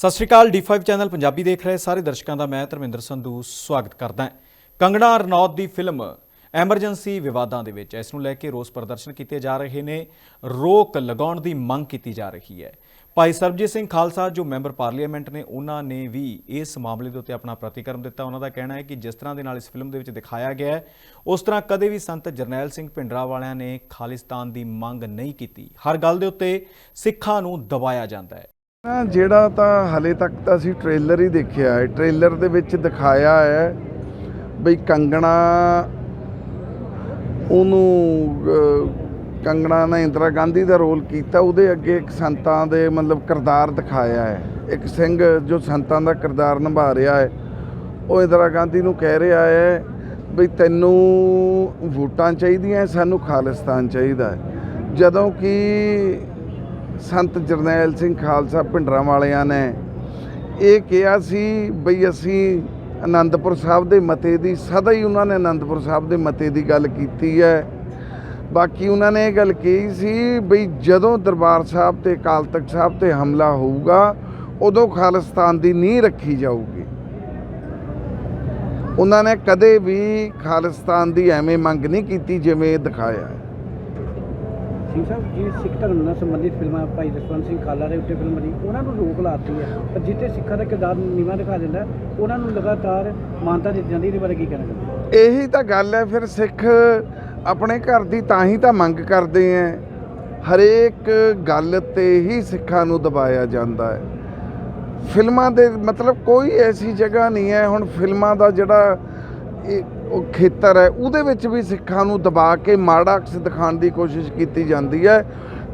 ਸਤਿ ਸ਼੍ਰੀ ਅਕਾਲ D5 channel Punjabi ਦੇਖ ਰਹੇ ਸਾਰੇ ਦਰਸ਼ਕਾਂ ਦਾ ਮੈਂ ਧਰਮਿੰਦਰ ਸੰਧੂ ਸਵਾਗਤ ਕਰਦਾ ਹਾਂ। ਕੰਗਣਾ ਰਣੌਤ ਦੀ ਫਿਲਮ ਐਮਰਜੈਂਸੀ ਵਿਵਾਦਾਂ ਦੇ ਵਿੱਚ ਇਸ ਨੂੰ ਲੈ ਕੇ ਰੋਸ ਪ੍ਰਦਰਸ਼ਨ ਕੀਤੇ ਜਾ ਰਹੇ ਨੇ। ਰੋਕ ਲਗਾਉਣ ਦੀ ਮੰਗ ਕੀਤੀ ਜਾ ਰਹੀ ਹੈ। ਭਾਈ ਸਰਬਜੀਤ ਸਿੰਘ ਖਾਲਸਾ, ਜੋ ਮੈਂਬਰ ਪਾਰਲੀਮੈਂਟ ਨੇ, ਉਹਨਾਂ ਨੇ ਵੀ ਇਸ ਮਾਮਲੇ ਦੇ ਉੱਤੇ ਆਪਣਾ ਪ੍ਰਤੀਕਰਮ ਦਿੱਤਾ। ਉਹਨਾਂ ਦਾ ਕਹਿਣਾ ਹੈ ਕਿ ਜਿਸ ਤਰ੍ਹਾਂ ਦੇ ਨਾਲ ਇਸ ਫਿਲਮ ਦੇ ਵਿੱਚ ਦਿਖਾਇਆ ਗਿਆ ਹੈ, ਉਸ ਤਰ੍ਹਾਂ ਕਦੇ ਵੀ ਸੰਤ ਜਰਨੈਲ ਸਿੰਘ ਭਿੰਡਰਾ ਵਾਲਿਆਂ ਨੇ ਖਾਲਿਸਤਾਨ ਦੀ ਮੰਗ ਨਹੀਂ ਕੀਤੀ। ਹਰ ਗੱਲ ਦੇ ਉੱਤੇ ਸਿੱਖਾਂ ਨੂੰ ਦਬਾਇਆ ਜਾਂਦਾ ਹੈ। ਨਾ, ਜਿਹੜਾ ਤਾਂ ਹਲੇ ਤੱਕ ਤਾਂ ਅਸੀਂ ਟ੍ਰੇਲਰ ਹੀ ਦੇਖਿਆ ਹੈ। ਟ੍ਰੇਲਰ ਦੇ ਵਿੱਚ ਦਿਖਾਇਆ ਹੈ ਬਈ ਕੰਗਣਾ, ਉਹਨੂੰ ਕੰਗਣਾ ਨੇ ਇੰਦਰਾ ਗਾਂਧੀ ਦਾ ਰੋਲ ਕੀਤਾ, ਉਹਦੇ ਅੱਗੇ ਇੱਕ ਸੰਤਾਂ ਦੇ ਮਤਲਬ ਕਿਰਦਾਰ ਦਿਖਾਇਆ ਹੈ। ਇੱਕ ਸਿੰਘ ਜੋ ਸੰਤਾਂ ਦਾ ਕਿਰਦਾਰ ਨਿਭਾ ਰਿਹਾ ਹੈ, ਉਹ ਇੰਦਰਾ ਗਾਂਧੀ ਨੂੰ ਕਹਿ ਰਿਹਾ ਹੈ ਬਈ ਤੈਨੂੰ ਵੋਟਾਂ ਚਾਹੀਦੀਆਂ, ਸਾਨੂੰ ਖਾਲਿਸਤਾਨ ਚਾਹੀਦਾ ਜਦੋਂ ਕਿ ਸੰਤ ਜਰਨੈਲ ਸਿੰਘ ਖਾਲਸਾ ਭਿੰਡਰਾਂ ਵਾਲਿਆਂ ਨੇ ਇਹ ਕਿਹਾ ਸੀ ਬਈ ਅਸੀਂ ਆਨੰਦਪੁਰ ਸਾਹਿਬ ਦੇ ਮਤੇ ਦੀ, ਸਦਾ ਹੀ ਉਹਨਾਂ ਨੇ ਆਨੰਦਪੁਰ ਸਾਹਿਬ ਦੇ ਮਤੇ ਦੀ ਗੱਲ ਕੀਤੀ ਹੈ। ਬਾਕੀ ਉਹਨਾਂ ਨੇ ਇਹ ਗੱਲ ਕਹੀ ਸੀ ਬਈ ਜਦੋਂ ਦਰਬਾਰ ਸਾਹਿਬ ਤੇ ਅਕਾਲ ਤਖਤ ਸਾਹਿਬ ਤੇ ਹਮਲਾ ਹੋਊਗਾ, ਉਦੋਂ ਖਾਲਿਸਤਾਨ ਦੀ ਨੀਂਹ ਰੱਖੀ ਜਾਊਗੀ। ਉਹਨਾਂ ਨੇ ਕਦੇ ਵੀ ਖਾਲਿਸਤਾਨ ਦੀ ਐਵੇਂ ਮੰਗ ਨਹੀਂ ਕੀਤੀ ਜਿਵੇਂ ਇਹ ਦਿਖਾਇਆ ਸਿੰਘ ਸਾਹਿਬ, ਜੀ ਸਿੱਖ ਧਰਮ ਨਾਲ ਸੰਬੰਧਿਤ ਫਿਲਮਾਂ ਭਾਈ ਜਸਵੰਤ ਸਿੰਘ ਖਾਲਾ ਦੇ ਉੱਤੇ ਫਿਲਮ ਬਣੀ, ਉਹਨਾਂ ਨੂੰ ਰੋਕ ਲਾਤੀ ਹੈ। ਪਰ ਜਿੱਥੇ ਸਿੱਖਾਂ ਦਾ ਕਿਰਦਾਰ ਨੀਵਾਂ ਦਿਖਾ ਦਿੰਦਾ, ਉਹਨਾਂ ਨੂੰ ਲਗਾਤਾਰ ਮਾਨਤਾ ਦਿੱਤੀ ਜਾਂਦੀ, ਇਹਦੇ ਬਾਰੇ ਕੀ ਕਹਿਣਾ ਚਾਹੁੰਦੇ ਇਹੀ ਤਾਂ ਗੱਲ ਹੈ, ਫਿਰ ਸਿੱਖ ਆਪਣੇ ਘਰ ਦੀ ਤਾਂ ਹੀ ਤਾਂ ਮੰਗ ਕਰਦੇ ਐ। ਹਰੇਕ ਗੱਲ ਤੇ ਹੀ ਸਿੱਖਾਂ ਨੂੰ ਦਬਾਇਆ ਜਾਂਦਾ ਹੈ ਫਿਲਮਾਂ ਦੇ ਮਤਲਬ ਕੋਈ ਐਸੀ ਜਗ੍ਹਾ ਨਹੀਂ ਹੈ ਹੁਣ ਫਿਲਮਾਂ ਦਾ ਜਿਹੜਾ ਇਹ ਉਹ ਖੇਤਰ ਹੈ ਉਹਦੇ ਵਿੱਚ ਵੀ ਸਿੱਖਾਂ ਨੂੰ ਦਬਾ ਕੇ ਮਾੜਾ ਅਕਸ ਦਿਖਾਉਣ ਦੀ ਕੋਸ਼ਿਸ਼ ਕੀਤੀ ਜਾਂਦੀ ਹੈ।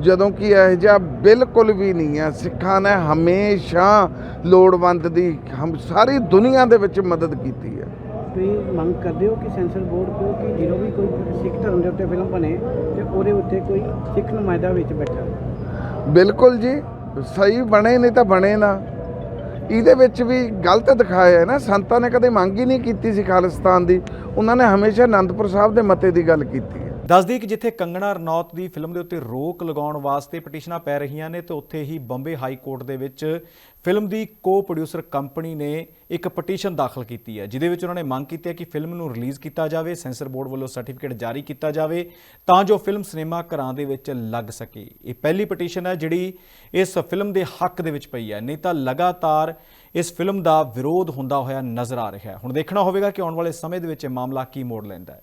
ਜਦੋਂ ਕਿ ਇਹ ਜਿਹਾ ਬਿਲਕੁਲ ਵੀ ਨਹੀਂ ਹੈ। ਸਿੱਖਾਂ ਨੇ ਹਮੇਸ਼ਾ ਲੋੜਵੰਦ ਦੀ ਹਮ ਸਾਰੀ ਦੁਨੀਆ ਦੇ ਵਿੱਚ ਮਦਦ ਕੀਤੀ ਹੈ। ਤੁਸੀਂ ਮੰਗ ਕਰਦੇ ਹੋ ਕਿ ਸੈਂਸਰ ਬੋਰਡ ਕੋ ਕਿ ਜਦੋਂ ਵੀ ਕੋਈ ਸਿੱਖ ਧਰਮ ਦੇ ਉੱਤੇ ਫਿਲਮ ਬਣੇ ਤੇ ਉਹਦੇ ਉੱਤੇ ਕੋਈ ਸਿੱਖ ਨੁਮਾਇੰਦਾ ਵਿੱਚ ਬੈਠਾ ਬਿਲਕੁਲ ਜੀ ਸਹੀ ਬਣੇ ਨਹੀਂ ਤਾਂ ਬਣੇ ਨਾ। ਇਹਦੇ ਵਿੱਚ ਵੀ ਗਲਤ ਦਿਖਾਇਆ ਹੈ ਨਾ। ਸੰਤਾਂ ਨੇ ਕਦੇ ਮੰਗ ਹੀ ਨਹੀਂ ਕੀਤੀ ਸੀ ਖਾਲਿਸਤਾਨ ਦੀ। ਉਹਨਾਂ ਨੇ ਹਮੇਸ਼ਾ ਅਨੰਦਪੁਰ ਸਾਹਿਬ ਦੇ ਮਤੇ ਦੀ ਗੱਲ ਕੀਤੀ। ਦੱਸਦੀ ਕਿ ਜਿੱਥੇ ਕੰਗਣਾ ਰਣੌਤ ਦੀ ਫਿਲਮ ਦੇ ਉੱਤੇ ਰੋਕ ਲਗਾਉਣ ਵਾਸਤੇ ਪਟੀਸ਼ਨਾਂ ਪੈ ਰਹੀਆਂ ਨੇ, ਤੇ ਉੱਥੇ ਹੀ ਬੰਬੇ ਹਾਈ ਕੋਰਟ ਦੇ ਵਿੱਚ ਫਿਲਮ ਦੀ ਕੋ ਪ੍ਰੋਡਿਊਸਰ ਕੰਪਨੀ ਨੇ ਇੱਕ ਪਟੀਸ਼ਨ ਦਾਖਲ ਕੀਤੀ ਹੈ ਜਿਦੇ ਵਿੱਚ ਉਹਨਾਂ ਨੇ ਮੰਗ ਕੀਤੀ ਹੈ ਕਿ ਫਿਲਮ ਨੂੰ ਰਿਲੀਜ਼ ਕੀਤਾ ਜਾਵੇ, ਸੈਂਸਰ ਬੋਰਡ ਵੱਲੋਂ ਸਰਟੀਫਿਕੇਟ ਜਾਰੀ ਕੀਤਾ ਜਾਵੇ, ਤਾਂ ਜੋ ਫਿਲਮ ਸਿਨੇਮਾ ਘਰਾਂ ਦੇ ਵਿੱਚ ਲੱਗ ਸਕੇ। ਇਹ ਪਹਿਲੀ ਪਟੀਸ਼ਨ ਹੈ ਜਿਹੜੀ ਇਸ ਫਿਲਮ ਦੇ ਹੱਕ ਦੇ ਵਿੱਚ ਪਈ ਹੈ, ਨਹੀਂ ਤਾਂ ਲਗਾਤਾਰ ਇਸ ਫਿਲਮ ਦਾ ਵਿਰੋਧ ਹੁੰਦਾ ਹੋਇਆ ਨਜ਼ਰ ਆ ਰਿਹਾ ਹੈ। ਹੁਣ ਦੇਖਣਾ ਹੋਵੇਗਾ ਕਿ ਆਉਣ ਵਾਲੇ ਸਮੇਂ ਦੇ ਵਿੱਚ ਇਹ ਮਾਮਲਾ ਕੀ ਮੋੜ ਲੈਂਦਾ ਹੈ।